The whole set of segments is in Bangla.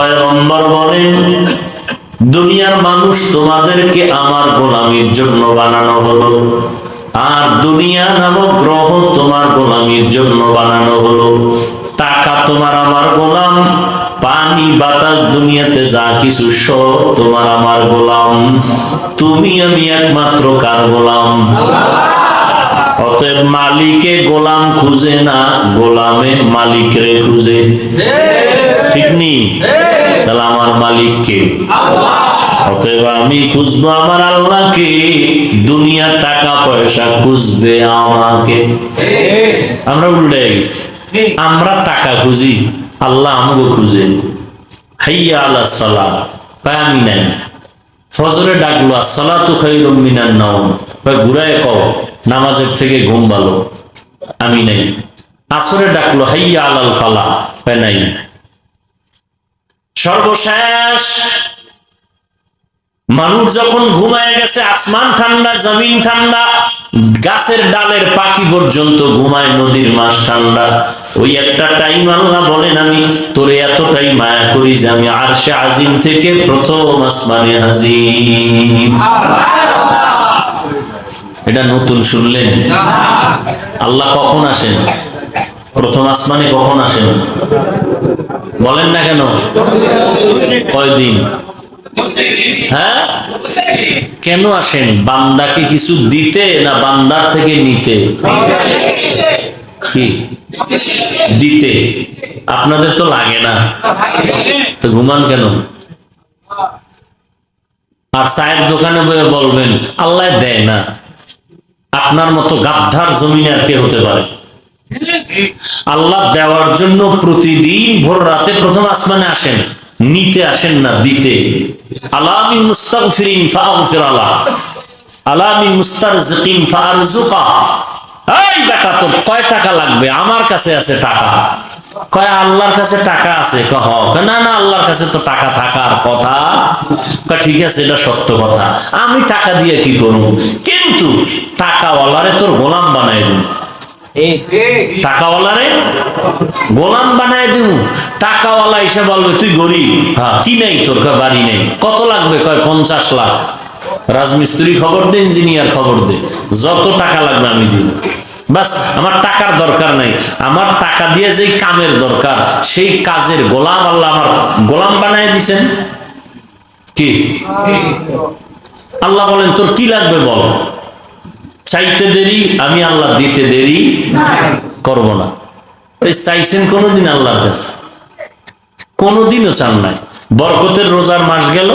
পয়গম্বর বলেন, দুনিয়ার মানুষ তোমাদেরকে আমার গোলামির জন্য বানানো হলো, আর দুনিয়া নামক গ্রহ তোমার গোলামির জন্য বানানো হলো। টাকা তোমার আমার গোলাম, পানি, বাতাস, দুনিয়াতে যা কিছু সব তোমার আমার গোলাম। তুমি আমি একমাত্র কার গোলাম? অতএব মালিকে গোলাম খুঁজে না, গোলামে মালিকরে খুঁজে। ঠিক নি? তাহলে আমার মালিককে অতএব আমি খুঁজবো আমার আল্লাহকে, দুনিয়ার টাকা পয়সা খুঁজবে আমাকে। আমরা উল্টে গেছি। আমরা টাকা খুঁজি, আল্লাহ আমাকে খুঁজে। হাইয়া আল্লাহ সালা তাই আমি নাই ফজরে ডাকলো আসলা তো খাইরুম মিনার নাও বা ঘুরায় কও, নামাজের থেকে ঘুম ভালো? আমি নাই। আসরে ডাকলো, হাইয়া আলাল ফালা। হয় নাই। সর্বশেষ মানুষ যখন ঘুমায় গেছে, আসমান ঠান্ডা, জমিন ঠান্ডা, গাছের ডালের পাখি পর্যন্ত ঘুমায় নদীর মাছ ঠান্ডা। ওই একটা টাইম আল্লাহ বলেন, আমি তোরে এতটাই মায়া করি যে আমি আরশে আজিম থেকে প্রথম আসমানে হাজির। এটা নতুন শুনলেন? আল্লাহ কখন আসেন? প্রথম আসমানে কখন আসেন? বলেন না কেন? কয়দিন? হ্যাঁ? কেন আসেন? বান্দাকে কিছু দিতে না বান্দার থেকে নিতে? দিতে। আপনাদের তো লাগে না। তো ঘুমান কেন? আর চায়ের দোকানে বয়ে বলবেন, আল্লাহ দেয় না। আপনার মতো গাদ্ধার জমিনে আর কে হতে পারে? আল্লাহ দেওয়ার জন্য প্রতিদিন ভোর রাতে প্রথম আসমানে আসেন, নিতে আসেন না, দিতে। আলামি মুস্তাগফিরিন আলা। এই বেটা তোর কয় টাকা লাগবে? আমার কাছে আছে টাকা। কয় আল্লাহর কাছে টাকা আছে? কহ না না আল্লাহর কাছে তো টাকা থাকার কথা। কয় ঠিক আছে এটা সত্য কথা। আমি টাকা দিয়ে কি করব? কিন্তু টাকাওয়ালারে তোর গোলাম বানাই দিন টাকাওয়ালারে গোলাম বানায় দিব। টাকাওয়ালা এসে বলবে তুই গরিব। হ্যাঁ। কি নেই তোর? বাড়ি নেই। কত লাগবে? কয় পঞ্চাশ লাখ। রাজমিস্ত্রি খবর দে, ইঞ্জিনিয়ার খবর দে। যত টাকা লাগবে আমি দিব। বাস, আমার টাকার দরকার নাই। আমার টাকা দিয়ে যেই কামের দরকার, সেই কাজের গোলাম আল্লাহ আমার গোলাম বানায় দিছেন। কি? আল্লাহ বলেন, তোর কি লাগবে বল? চাইতে দেরি, আমি আল্লাহ দিতে দেরি করব না। তাই চাইছেন কোনোদিন আল্লাহর কাছে? কোনোদিনও চান নাই। বরকতের রোজার মাস গেল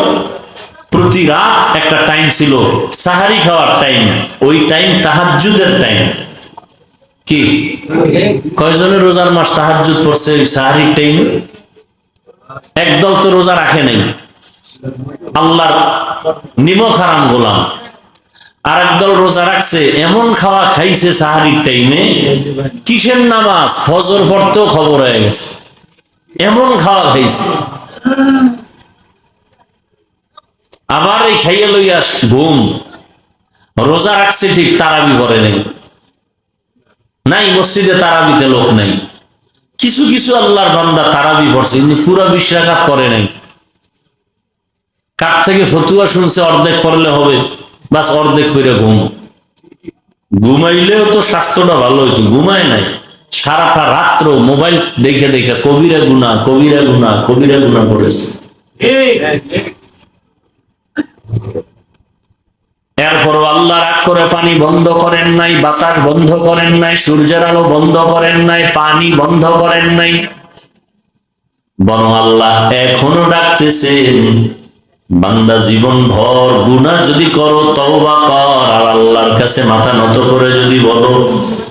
প্রতি রাত একটা টাইম ছিল। সাহারি খাওয়ার টাইম ওই টাইম তাহাজ্জুদের টাইম কি? কয়জনের রোজার মাস তাহাজ্জুদ পড়ছে ওই সাহারির টাইম একদল তো রোজা রাখে নাই। আল্লাহর নিমক হারাম গোলাম। আর একদল রোজা রাখছে, এমন খাওয়া খাইছে সাহারির টাইমে কিসের নামাজ? ফজর পড়তেও খবর হয়ে গেছে। এমন খাওয়া খাইছে। আবার এই খাইয়া লইয়া ঘুম। রোজা রাখছে ঠিক তারাবি করে নেই। নাই মসজিদে তারাবিতে লোক নাই। কিছু কিছু আল্লাহর বান্দা তারাবি পড়ছে, কিন্তু পুরা বিশ রাখাত করে নাই। কার থেকে ফতুয়া শুনছে, অর্ধেক পড়লে হবে। বাস অর্ধেক করে ঘুম। ঘুমাইলেও তো স্বাস্থ্যটা ভালো হইতো, ঘুমায় নাই। সারাটা রাত্র মোবাইল দেখে দেখে, কবিরা গুনা কবিরা গুনা কবিরা গুনা করেছে এরপরও আল্লাহ রাগ করে পানি বন্ধ করেন নাই, বাতাস বন্ধ করেন নাই, সূর্যের আলো বন্ধ করেন নাই, পানি বন্ধ করেন নাই। বরং আল্লাহ এখনও ডাকতেছেন, বান্দা জীবন ভর গুণা যদি করো, তওবা কর, আর আল্লাহর কাছে মাথা নত করে যদি বলো।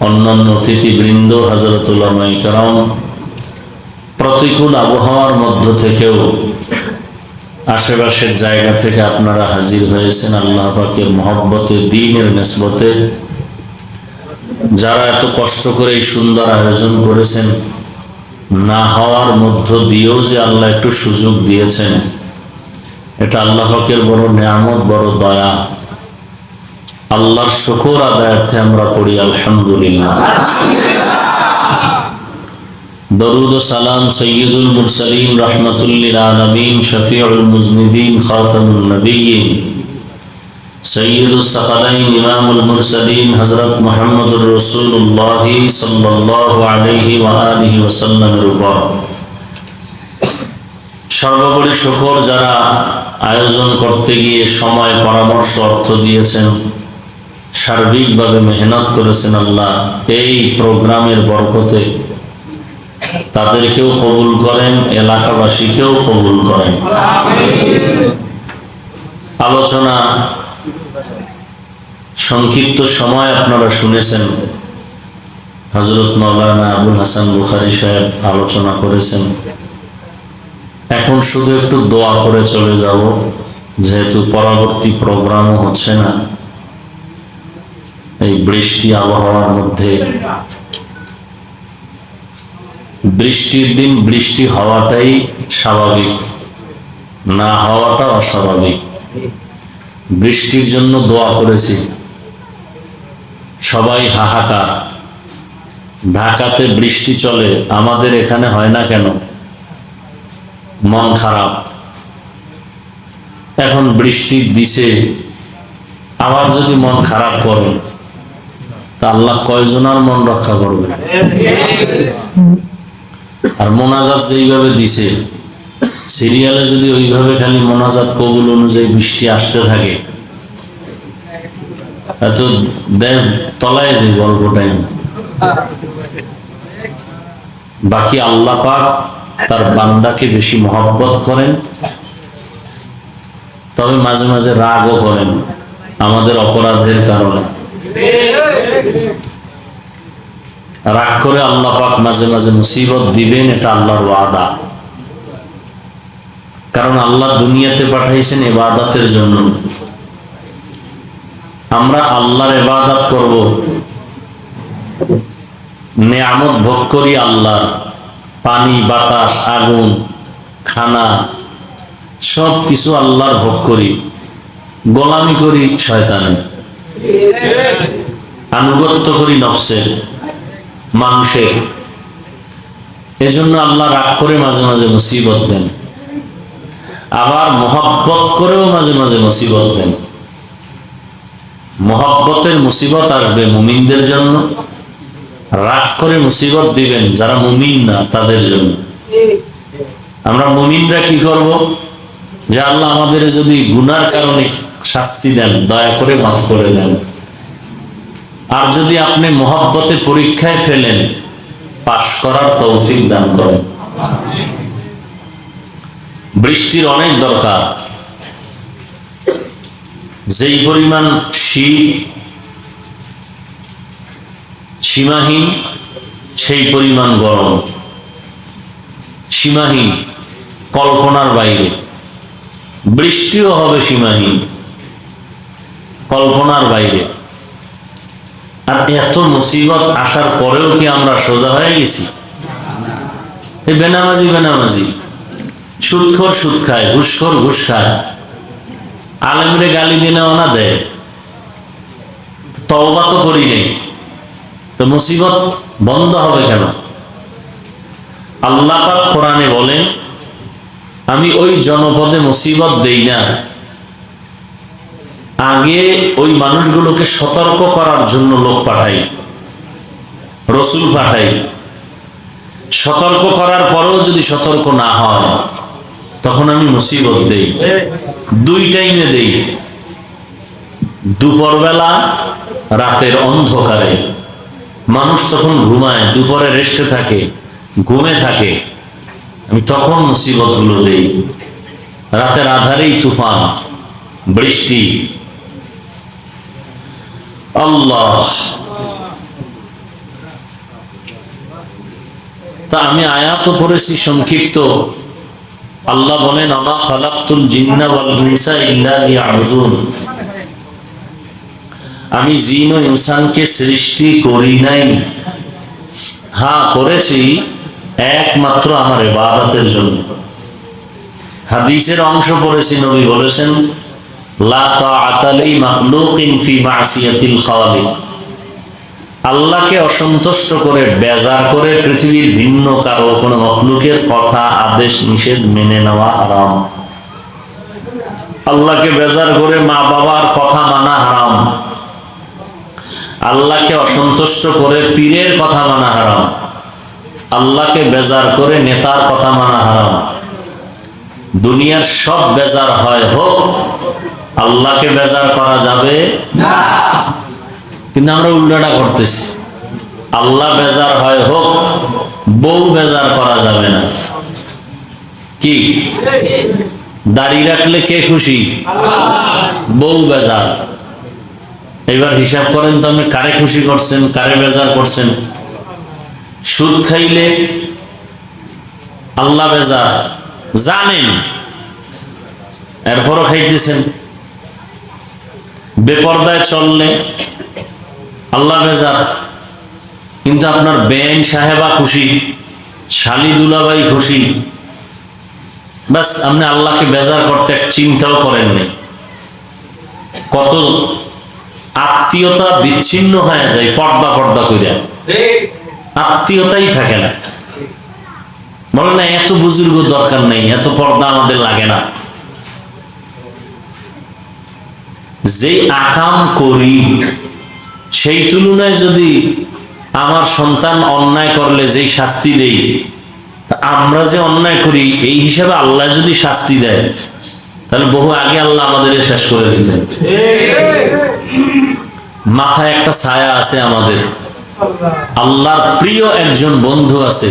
অন্যান্য অতিথিবৃন্দ হাজরতুল্লাহ কারাম, প্রতিকূল আবহাওয়ার মধ্য থেকেও আশেপাশের জায়গা থেকে আপনারা হাজির হয়েছেন আল্লাহ পাকের মহব্বতে, দিনের নেসবতে। যারা এত কষ্ট করে এই সুন্দর আয়োজন করেছেন, না হওয়ার মধ্য দিয়েও যে আল্লাহ একটু সুযোগ দিয়েছেন, এটা আল্লাহ পাকের বড় নিয়ামত, বড় দয়া। আল্লাহর শুকর আদায়ার্থে আমরা পড়ি, আলহামদুলিল্লাহ। সর্বোপরি শুকর যারা আয়োজন করতে গিয়ে সময়, পরামর্শ, অর্থ দিয়েছেন সার্বিকভাবে মেহনত করেছেন আল্লাহ, এই প্রোগ্রামের বরকতে তাদেরকেও কবুল করেন, এলাকাবাসীকেও কবুল করেন। আলোচনা সংক্ষিপ্ত সময় আপনারা শুনেছেন। হজরত মৌলানা আবুল হাসান বুখারি সাহেব আলোচনা করেছেন। এখন শুধু একটু দোয়া করে চলে যাব, যেহেতু পরবর্তী প্রোগ্রামও হচ্ছে না। এই বৃষ্টি আবহাওয়ার মধ্যে। বৃষ্টির দিন বৃষ্টি হওয়াটাই স্বাভাবিক, না হওয়াটা অস্বাভাবিক। বৃষ্টির জন্য দোয়া করেছি। সবাই হাহাকার। ঢাকাতে বৃষ্টি চলে, আমাদের এখানে হয় না কেন? মন খারাপ। এখন বৃষ্টি দিছে আবার যদি মন খারাপ করে তা আল্লাহ কয়জনার মন রক্ষা করবে আর মোনাজাত যেইভাবে দিছে, সিরিয়ালে যদি ওইভাবে খালি মোনাজাত কবুল অনুযায়ী বৃষ্টি আসতে থাকে, এত দেশ তলায় যে গল্প টাইম। বাকি আল্লাহ পাক তার বান্দাকে বেশি মহব্বত করেন, তবে মাঝে মাঝে রাগও করেন আমাদের অপরাধের কারণে। রাগ করে আল্লাহ পাক মাঝে মাঝে মুসিবত দিবেন, এটা আল্লাহর ওয়াদা। কারণ আল্লাহ দুনিয়াতে পাঠাইছেন এবাদাতের জন্য। আমরা আল্লাহর এবাদাত করব। নেয়ামত ভোগ করি আল্লাহ পানি, বাতাস, আগুন, খানা সব কিছু আল্লাহর ভোগ করি। গোলামি করি শয়তানের। আনুগত্য করি নফসের, মানুষের। এজন্য আল্লাহ রাগ করে মাঝে মাঝে মুসিবত দেন। আবার মহব্বত করেও মাঝে মাঝে মুসিবত দেন। মহব্বতের মুসিবত আসবে মুমিনদের জন্য। রাগ করে মুসিবত দিবেন যারা মুমিন না, তাদের জন্য। আমরা মুমিনরা কি করব? যে আল্লাহ আমাদের যদি গুনার কারণে শাস্তি দেন, দয়া করে মাফ করে দেন। আর যদি আপনি মহব্বতে পরীক্ষায় ফেলেন, পাশ করার তৌফিক দান করেন। বৃষ্টির অনেক দরকার। যেই পরিমাণ শীত সীমাহীন, সেই পরিমাণ গরম। সীমাহীন, কল্পনার বাইরে। বৃষ্টিও হবে সীমাহীন। কল্পনার বাইরে। আর এত মুসিবত আসার পরেও কি আমরা সোজা হয়ে গেছি? বেনামাজি বেনামাজি। সুদখোর সুদ খায়, ঘুষখোর ঘুষ খায়। আলেমরে গালি দিনে ওনা দেয়। তওবা তো করি নেই। তো মুসিবত বন্ধ হবে কেন? আল্লাহ কোরআনে বলেন, আমি ওই জনপদে মুসিবত দেই না। আগে ওই মানুষগুলোকে সতর্ক করার জন্য লোক পাঠাই, রসুল পাঠাই। সতর্ক করার পরেও যদি সতর্ক না হয়, তখন আমি মুসিবত দেই, দুই টাইমে দেই। দুপুরবেলা, রাতের অন্ধকারে। মানুষ তখন ঘুমায়, দুপুরে রেস্টে থাকে, ঘুমে থাকে। আমি তখন মুসিবতগুলো দেই। রাতের আধারেই তুফান, বৃষ্টি আল্লাহ। তা আমি আয়াত পড়েছি, সংক্ষিপ্ত। আল্লাহ বলেন, আমা খালাকতুল জিন্না আমি জিন ও ইনসানকে সৃষ্টি করি নাই। হ্যাঁ করেছি, একমাত্র আমার ইবাদতের জন্য। হাদিসের অংশ পড়েছি, নবী বলেছেন আল্লাহকে অসন্তুষ্ট করে, বেজার করে পৃথিবীর ভিন্ন কারও কোনো মখলুকের কথা, আদেশ, নিষেধ মেনে নেওয়া হারাম। আল্লাহকে বেজার করে মা বাবার কথা মানা হারাম। আল্লাহকে অসন্তুষ্ট করে পীরের কথা মানা হারাম। আল্লাহকে বেজার করে নেতার কথা মানা হারাম। দুনিয়ার সব বেজার হয় হোক আল্লাহকে বেজার করা যাবে? কিন্তু আমরা উল্টাটা করতেছি। আল্লাহ বেজার হয় হোক বউ বেজার করা যাবে না। কি? দাড়ি রাখলে কে খুশি? বউ বেজার। এবার হিসাব করেন তো আপনি কারে খুশি করছেন কারে বেজার করছেন? সুদ খাইলে আল্লাহ বেজার। জানেন। এরপরও খাইতেছেন। বেপর্দায় চললে আল্লাহ বেজার কিন্তু আপনার বেআইন সাহেবা খুশি, শালি দুলাবাই খুশি বাস আপনি আল্লাহকে বেজার করতে এক চিন্তাও করেননি কত আত্মীয়তা বিচ্ছিন্ন হয়ে যায় পর্দা পর্দা করে আত্মীয়তাই থাকে না। বলে না, এত বুজুর্গ দরকার নেই, এত পর্দা আমাদের লাগে না। যেই আকাম করি, সেই তুলনায় যদি আমার সন্তান অন্যায় করলে যেই শাস্তি দেই আমরা যে অন্যায় করি, এই হিসাবে আল্লাহ যদি শাস্তি দেয়, তাহলে বহু আগে আল্লাহ আমাদের শেষ করে দিতেন। মাথায় একটা ছায়া আছে আমাদের। আল্লাহর প্রিয় একজন বন্ধু আছে।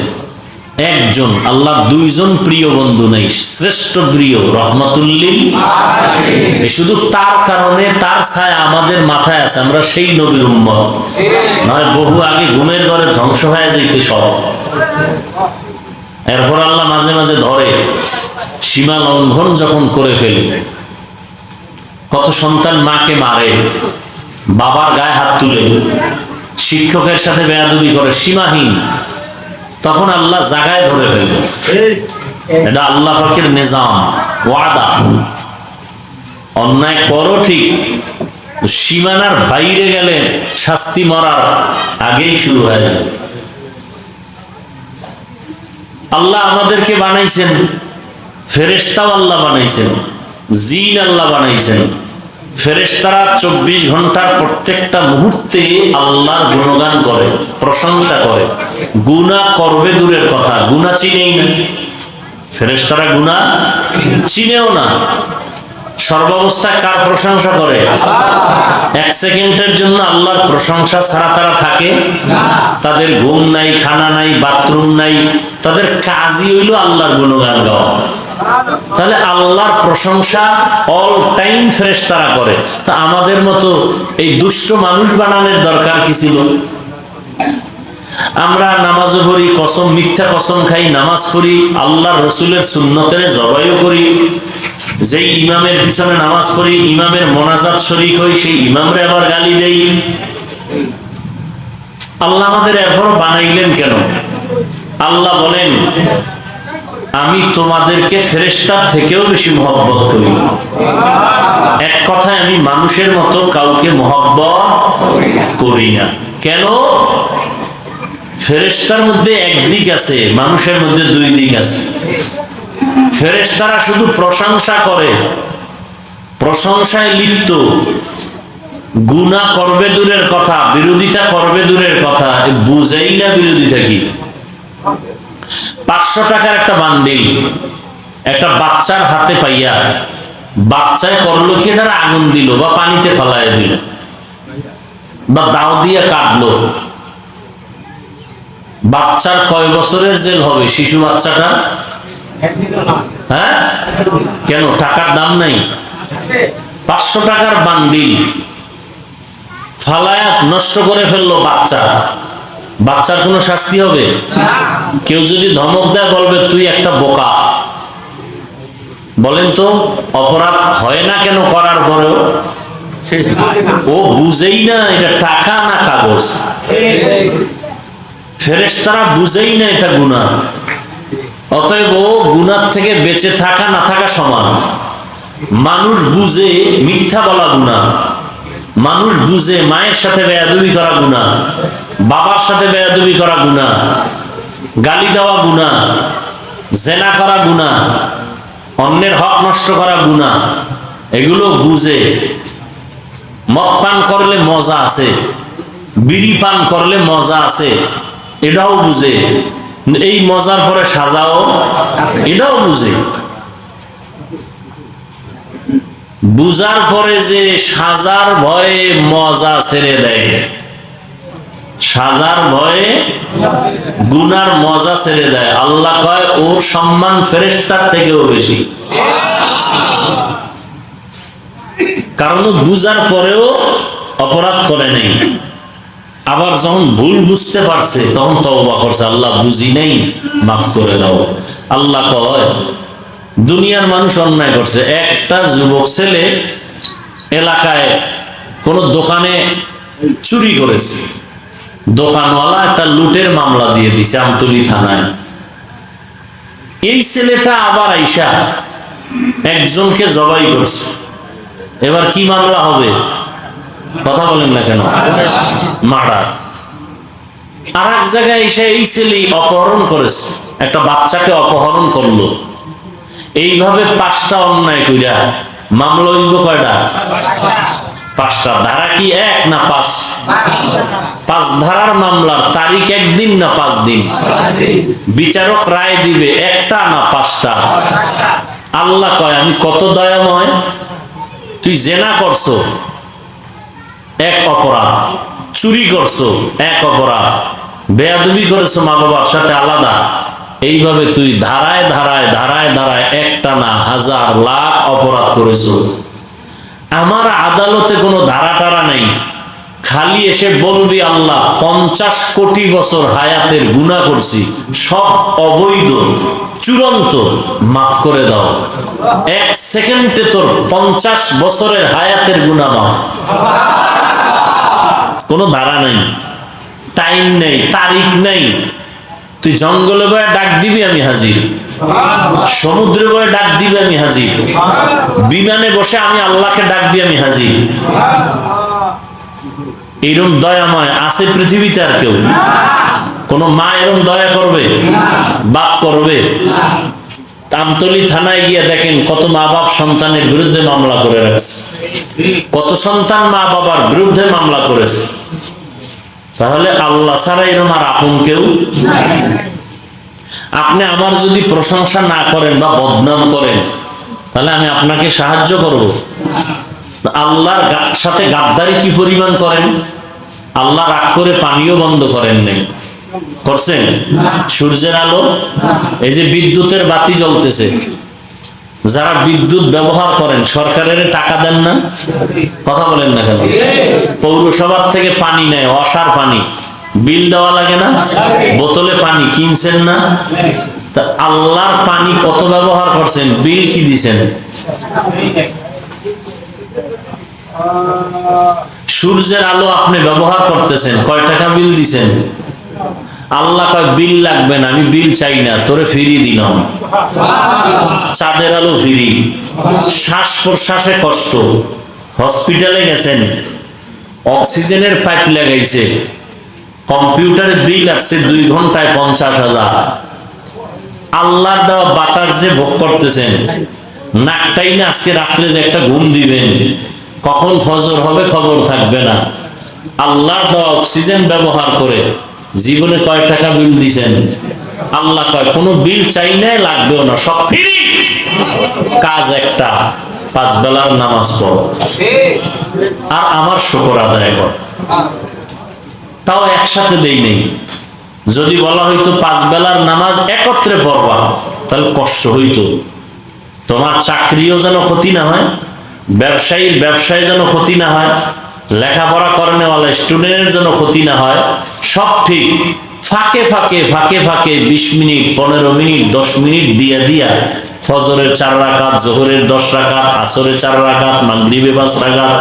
একজন, আল্লাহর দুইজন প্রিয় বন্ধু নেই, শ্রেষ্ঠ প্রিয়, রহমতুল্লিল শুধু তার কারণে, তার ছায়া আমাদের মাথায় আছে, আমরা সেই নবীর উম্মত। নয়, বহু আগে ঘুমের ঘরে ধ্বংস হয়ে যাইতে সব। এরপর আল্লাহ মাঝে মাঝে ধরে, সীমা লঙ্ঘন যখন করে ফেলে, কত সন্তান মাকে মারে, বাবার গায়ে হাত তুলে, শিক্ষকের সাথে বেয়াদবি করে, সীমাহীন। তখন আল্লাহ জাগায় ধরে ফেলবে। এটা আল্লাহ পাকের নিজাম, ওয়াদা। অন্যায় করো ঠিক সীমানার বাইরে গেলে শাস্তি মরার আগেই শুরু হয়ে যায়। আল্লাহ আমাদেরকে বানাইছেন ফেরেস্তাও আল্লাহ বানাইছেন, জিন আল্লাহ বানাইছেন। ফেরেস্তারা চব্বিশ ঘণ্টার প্রত্যেকটা মুহূর্তে আল্লাহর গুণগান করে, প্রশংসা করে। গুণা করবে দূরের কথা। গুণা চিনেই না। ফেরেস্তারা গুণা চিনেও না। সর্বাবস্থায় কার প্রশংসা করে? এক সেকেন্ডের জন্য আল্লাহর প্রশংসা ছাড়া তারা থাকে? তাদের ঘুম নাই, খানা নাই, বাথরুম নাই। তাদের কাজই হইল আল্লাহর গুণগান গাওয়া তাহলে আল্লাহর প্রশংসা অল টাইম ফ্রেশ তারা করে। তা আমাদের মতো এই দুষ্ট মানুষ বানানোর দরকার কি ছিল? আমরা নামাজও পড়ি, কসম, মিথ্যা কসম খাই, নামাজ পড়ি, আল্লাহর রসুলের সুন্নতের জবাইও করি। যেই ইমামের পিছনে নামাজ পড়ি, ইমামের মোনাজাত শরিক হই, সেই ইমামরে আবার গালি দেই। আল্লাহ আমাদের এরপর বানাইলেন কেন? আল্লাহ বলেন, আমি তোমাদেরকে ফেরেস্তার থেকেও বেশি মহব্বত করি। এক কথায়, আমি মানুষের মতো কাউকে মহব্বত করি না। কেন? ফেরেস্তার মধ্যে এক দিক আছে, মানুষের মধ্যে দুই দিক আছে। ফেরেস্তারা শুধু প্রশংসা করে, প্রশংসায় লিপ্ত। গুণা করবে দূরের কথা, বিরোধিতা করবে দূরের কথা বুঝেই না বিরোধিতা কি। পাঁচশো টাকার একটা বান্ডিল, একটা বাচ্চার হাতে পাইয়া, বাচ্চায় করল কি এটার আগুন দিল বা পানিতে ফেলায় দিল, বা দাও দিয়ে কাটলো। বাচ্চার কয় বছরের জেল হবে? শিশু বাচ্চাটা হ্যাঁ? কেন? টাকার দাম নাই। পাঁচশো টাকার বান্ডিল। ফালায়াত নষ্ট করে ফেলল বাচ্চা। বাচ্চার কোনো শাস্তি হবে? কেউ যদি ধমক দেয়, বলবে, তুই একটা বোকা। বলেন তো, অপরাধ হয় না কেন করার পরেও? ও বুঝেই না, এটা টাকা না কাগজ। ফেরেশতারা বুঝেই না এটা গুণা অতএব ও গুনার থেকে বেঁচে থাকা, না থাকা সমান। মানুষ বুঝে মিথ্যা বলা গুণা মানুষ বুঝে মায়ের সাথে বেয়াদবি করা গুণা বাবার সাথে বেয়াদবি করা গুণা গালি দেওয়া গুণা জেনা করা গুণা অন্যের হক নষ্ট করা গুণা এগুলো বুঝে। মদ পান করলে মজা আছে। বিড়ি পান করলে মজা আছে। এটাও বুঝে। এই মজার পরে সাজাও, এটাও বুঝে। বুজার পরে যে সাজার ভয়ে মজা ছেড়ে দেয়। সাজার ভয়ে গুনার মজা ছেড়ে দেয়। আল্লাহ কয়, ওর সম্মান ফেরেস্তার থেকেও বেশি। কারণ বুজার পরেও অপরাধ করে নেই। আবার যখন ভুল বুঝতে পারছে, তখন তওবা করছে, আল্লাহ বুঝি নেই, মাফ করে দাও। আল্লাহ কয়, দুনিয়ার মানুষ অন্যায় করছে। একটা যুবক ছেলে এলাকায় কোনো দোকানে চুরি করেছে। দোকানওয়ালা একটা লুটের মামলা দিয়ে দিছে আমতলি থানায়। এই ছেলেটা আবার আইসা একজনকে জবাই করছে। এবার কি মামলা হবে? কথা বলেন না কেন? মার্ডার আর এক জায়গায় এসে এই ছেলে অপহরণ করেছে। একটা বাচ্চাকে অপহরণ করল। এইভাবে পাঁচটা অন্যায় কইরা মামলা হইব কয়টা? পাঁচটা। ধারা কি এক না পাঁচ? পাঁচ ধারার মামলার তারিখ একদিন না পাঁচ দিন? বিচারক রায় দিবে একটা না পাঁচটা? আল্লাহ কয়, আমি কত দয়াময়? তুই জেনা করছ? এক অপরাধ। চুরি করছ, এক অপরাধ। বেয়াদুবি করেছ মা বাবার সাথে আলাদা। এইভাবে তুই ধারায় ধারায় ধারায় ধারায় একটা না হাজার লাখ অপরাধ করেছ। আমার আদালতে কোনো ধারা টারা নেই। খালি এসে বলবি, আল্লাহ, পঞ্চাশ কোটি বছর হায়াতের গুণা করছি। সব অবৈধ, চূড়ান্ত, মাফ করে দাও। এক সেকেন্ডে তোর পঞ্চাশ বছরের হায়াতের গুণা মাফ। কোনো ধারা নেই। টাইম নেই, তারিখ নেই। তুই জঙ্গলে বয়ে ডাক দিবি, আমি হাজির। সমুদ্রে বয়ে ডাক দিবি, আমি হাজির। বিমানে বসে আমি আল্লাহকে ডাকবি আমি হাজির। এইরকম দয়াময় আছে পৃথিবীতে আর কেউ? কোন মা এরম দয়া করবে? বাপ করবে? তামতলি থানায় গিয়ে দেখেন কত মা বাপ সন্তানের বিরুদ্ধে মামলা করে রাখছে। কত সন্তান মা বাবার বিরুদ্ধে মামলা করেছে। তাহলে আল্লাহ ছাড়া এরম আর আপন কেউ আপনি আমার যদি প্রশংসা না করেন বা বদনাম করেন, তাহলে আমি আপনাকে সাহায্য করব। আল্লাহর সাথে গাদ্দারি কি পরিমাণ করেন? আল্লাহ রাগ করে পানিও বন্ধ করেন নাই। করছেন? সূর্যের আলো? এই যে বিদ্যুতের বাতি জ্বলতেছে। যারা বিদ্যুৎ ব্যবহার করেন, সরকারের টাকা দেন না? কথা বলেন না কেন? পৌরসভার থেকে পানি নেয়, অসার পানি। বিল দেওয়া লাগে না? বোতলে পানি কিনছেন না? আল্লাহর পানি কত ব্যবহার করছেন? বিল কি দিছেন? সূর্যের আলো আপনি ব্যবহার করতেছেন, কয় টাকা বিল দিছেন? আল্লাহ কয়, বিল লাগবে না, আমি বিল চাই না, তোরে ফিরিয়ে দিলাম। চাঁদের আলো ফিরি। শ্বাস প্রশ্বাসে কষ্ট। হসপিটালে গেছেন, অক্সিজেনের পাইপ লাগাইছে। কম্পিউটারে বিল আসছে দুই ঘন্টায় পঞ্চাশ হাজার। আল্লাহর দেওয়া বাতাস যে ভোগ করতেছেন, নাকটাই না আজকে রাত্রে যে একটা ঘুম দিবেন। কখন ফজর হবে খবর থাকবে না। আল্লাহর দেওয়া অক্সিজেন ব্যবহার করে জীবনে কয় টাকা বিল দিছেন? আল্লাহ কয়, কোনো বিল চাই নাই লাগবেও না, সব ফ্রি। কাজ একটা, পাঁচ বেলার নামাজ পড়। আর আমার শুকর আদায় কর। তাও একসাথে দেই নেই। যদি বলা হইতো পাঁচ বেলার নামাজ একত্রে পড়বা, তাহলে কষ্ট হইতো। তোমার চাকরিও যেন ক্ষতি না হয় ব্যবসায়ীর ব্যবসায় যেন ক্ষতি না হয়, লেখাপড়া করেনেওয়ালা স্টুডেন্টের যেন ক্ষতি না হয়, সব ঠিক। ফাঁকে ফাঁকে ফাঁকে ফাঁকে বিশ মিনিট, পনেরো মিনিট, দশ মিনিট দিয়া দিয়া ফজরের চার রাকাত, জোহরের দশ রাকাত, আসরের চার রাকাত, মাগরিবে পাঁচ রাকাত,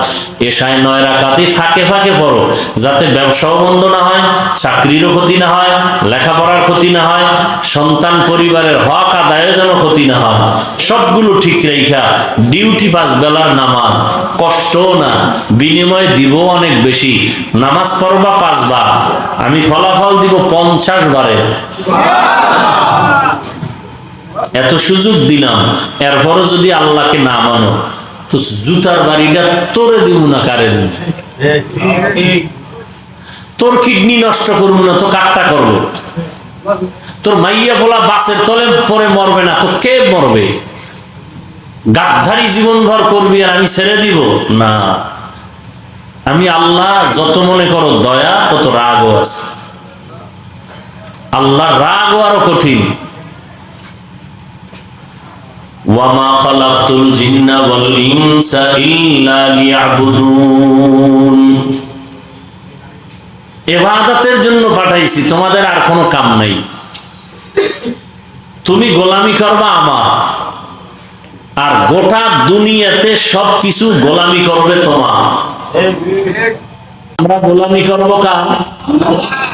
এশায় নয় রাকাত, এই ফাঁকে ফাঁকে পড়ো যাতে ব্যবসাও বন্ধ না হয়, চাকরিরও ক্ষতি না হয়, লেখাপড়ার ক্ষতি না হয়, সন্তান পরিবারের হক আদায়ও যেন ক্ষতি না হয়। সবগুলো ঠিক রেখা ডিউটি পাঁচ বেলার নামাজ, কষ্টও না, বিনিময় দিব অনেক বেশি, নামাজ পড়বা পাঁচবার, আমি ফলাফল দিব পঞ্চাশ বারে। এত সুযোগ দিলাম, এরপরও যদি আল্লাহকে না মানো, তো জুতার বাড়িটা তোরে দিব না কারে দিব তোর কিডনি নষ্ট করব না, তো কাটটা করব। তোর মাইয়া বলা বাসের তলে পরে মরবে না, তো কে মরবে? গাদ্ধারি জীবনভর করবি আর আমি ছেড়ে দিব? না। আমি আল্লাহ যত মনে করো দয়া, তত রাগও আছে। আল্লাহ রাগও আরও কঠিন। ওয়ামা জন্য পাঠাইছি, তোমাদের আর কোনো কাম নাই। তুমি গোলামি করবা আমার। আর গোটা দুনিয়াতে সব কিছু গোলামি করবে তোমার। আমরা গোলামি করব কার? আর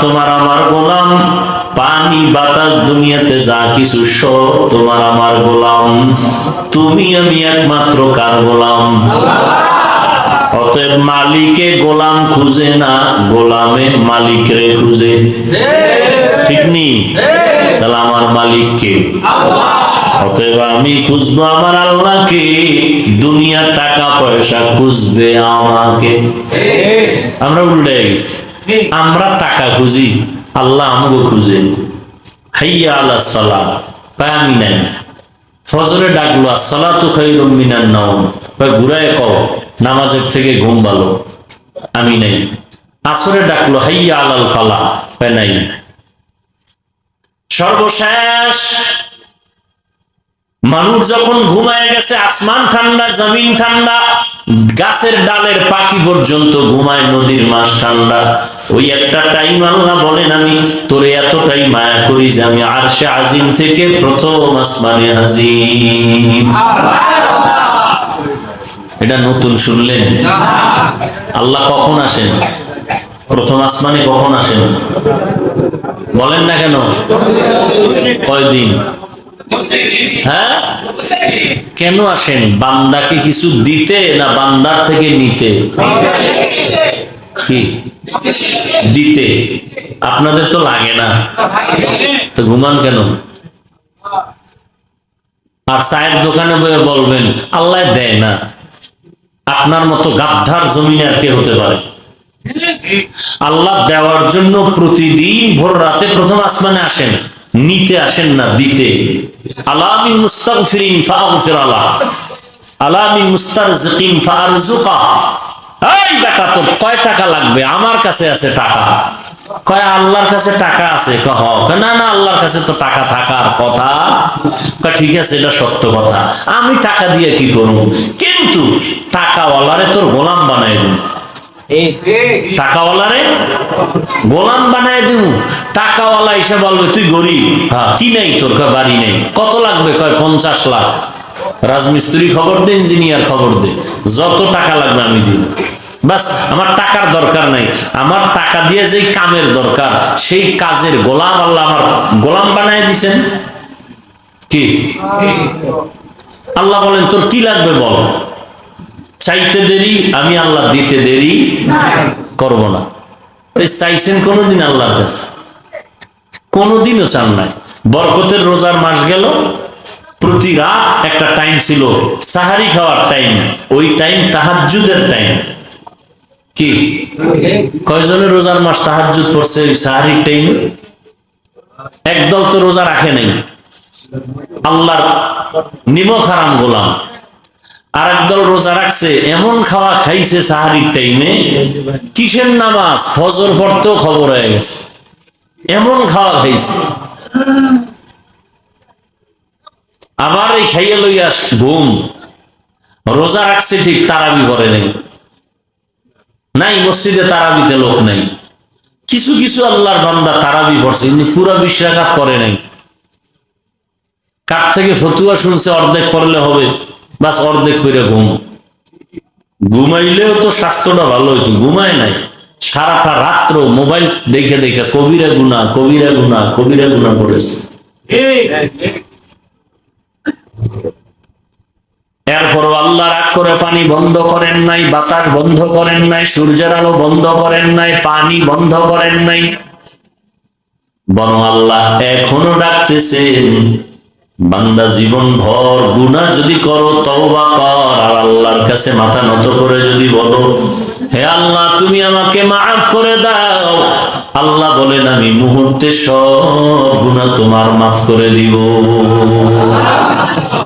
তোমার আমার গোলাম। পানি, বাতাস, দুনিয়াতে যা কিছু সব তোমার আমার গোলাম। তুমি আমি একমাত্র কার গোলাম? অতএব মালিকে গোলাম খুঁজে না, গোলামে মালিকরে খুঁজে। ঠিক নেই তাহলে আমার মালিককে অতএব আমি খুঁজবো আমার আল্লাহকে, দুনিয়ার টাকা পয়সা খুঁজবে আমাকে। আমরা উল্টে গেছি। আমরা টাকা খুঁজি। আল্লাহ আমাকে খুঁজে হাইয়া আল্লাহ সালাহ তাই আমি নাই। ফজরে ডাকলো আসসালা তো খাইরুম মিনান নাওম। ভাই ঘুরায় কও, নামাজের থেকে ঘুম ভালো। আমি নাই। আসরে ডাকলো, হাইয়া আলাল ফালা। ভাই নাই। সর্বশেষ মানুষ যখন ঘুমায় গেছে, আসমান ঠান্ডা, জমিন ঠান্ডা, গাছের ডালের পাখি পর্যন্ত ঘুমায়, নদীর মাছ ঠান্ডা। ওই একটা টাইম আল্লাহ বলেন আমি তোরে এতটাই মায়া করি যে আমি আরশে আজিম থেকে প্রথম আসমানে আজিম এটা নতুন শুনলেন? আল্লাহ কখন আসেন? প্রথম আসমানে কখন আসেন? বলেন না কেন? কয়দিন? হ্যাঁ? কেন আসেন? বান্দাকে কিছু দিতে না বান্দার থেকে নিতে? দিতে। আপনাদের তো লাগে না। তো ঘুমান কেন? আর চায়ের দোকানে বয়ে বলবেন, আল্লাহ দেয় না। আপনার মতো গাদ্ধার জমিনে আর কে হতে পারে? আল্লাহ দেওয়ার জন্য প্রতিদিন ভোর রাতে প্রথম আসমানে আসেন, নিতে আসেন না, দিতে। আলামি মুস্তাগফিরিন এই বেটা, তোর কয় টাকা লাগবে? আমার কাছে আছে টাকা। কয়, আল্লাহর কাছে টাকা আছে? কহ না না, আল্লাহর কাছে তো টাকা থাকার কথা। ঠিক আছে, এটা সত্য কথা। আমি টাকা দিয়ে কি কিন্তু টাকাওয়ালারে তোর গোলাম বানাই টাকাওয়ালারে গোলাম বানায় দিব। টাকাওয়ালা এসে বলবে, তুই গরিব। হ্যাঁ কি নাই তোর? কয়, বাড়ি নেই। কত লাগবে? কয়, পঞ্চাশ লাখ। রাজমিস্ত্রি খবর দে, ইঞ্জিনিয়ার খবর দে। যত টাকা লাগবে আমি দিব। বাস, আমার টাকার দরকার নাই। আমার টাকা দিয়ে যেই কামের দরকার, সেই কাজের গোলাম আল্লাহ আমার গোলাম বানায় দিছেন। কি? আল্লাহ বলেন, তোর কি লাগবে বল? চাইতে দেরি, আমি আল্লাহ দিতে দেরি করব না। তো চাইছেন কোনোদিন আল্লাহর কাছে? কোনোদিনও চান নাই। বরকতের রোজার মাস গেল। প্রতি রাত একটা টাইম ছিল, সাহারি খাওয়ার টাইম ওই টাইম তাহাজ্জুদের টাইম কি? কয়জনের রোজার মাস তাহাজ্জুদ পড়ছে সাহারির একদল তো রোজা রাখে নাই। আল্লাহর গোলাম। আর একদল রোজা রাখছে, এমন খাওয়া খাইছে সাহারির টাইমে কিসের নামাজ? ফজর পড়তেও খবর হয়ে গেছে। এমন খাওয়া খাইছে। আবার এই খাইয়ে লইয়া ঘুম। রোজা রাখছে ঠিক, তারাবি করে নেই। নাই মসজিদে তারাবিতে লোক নাই। কিছু কিছু আল্লাহর বান্দা তারাবি পড়ছে কিন্তু পুরা বিশ রাকাত করে নাই। কার থেকে ফতুয়া শুনছে অর্ধেক পড়লে হবে বাস অর্ধেক করে ঘুম। ঘুমাইলেও তো স্বাস্থ্যটা ভালো হইতো ঘুমায় নাই। সারাটা রাত্র মোবাইল দেখে দেখে কবিরা গুনা কবিরা গুনা কবিরা গুনা করেছে করে পানি বন্ধ করেন নাই, বাতাস বন্ধ করেন নাই, সূর্যের আলো বন্ধ করেন নাই, পানি বন্ধ করেন নাই। বরং আল্লাহ এখনও ডাকতেছেন, বান্দা জীবন ভর গুণা যদি করো, তওবা কর। আর আল্লাহর কাছে মাথা নত করে যদি বলো, হে আল্লাহ, তুমি আমাকে মাফ করে দাও। আল্লাহ বলেন, আমি মুহূর্তে সব গুণা তোমার মাফ করে দিব।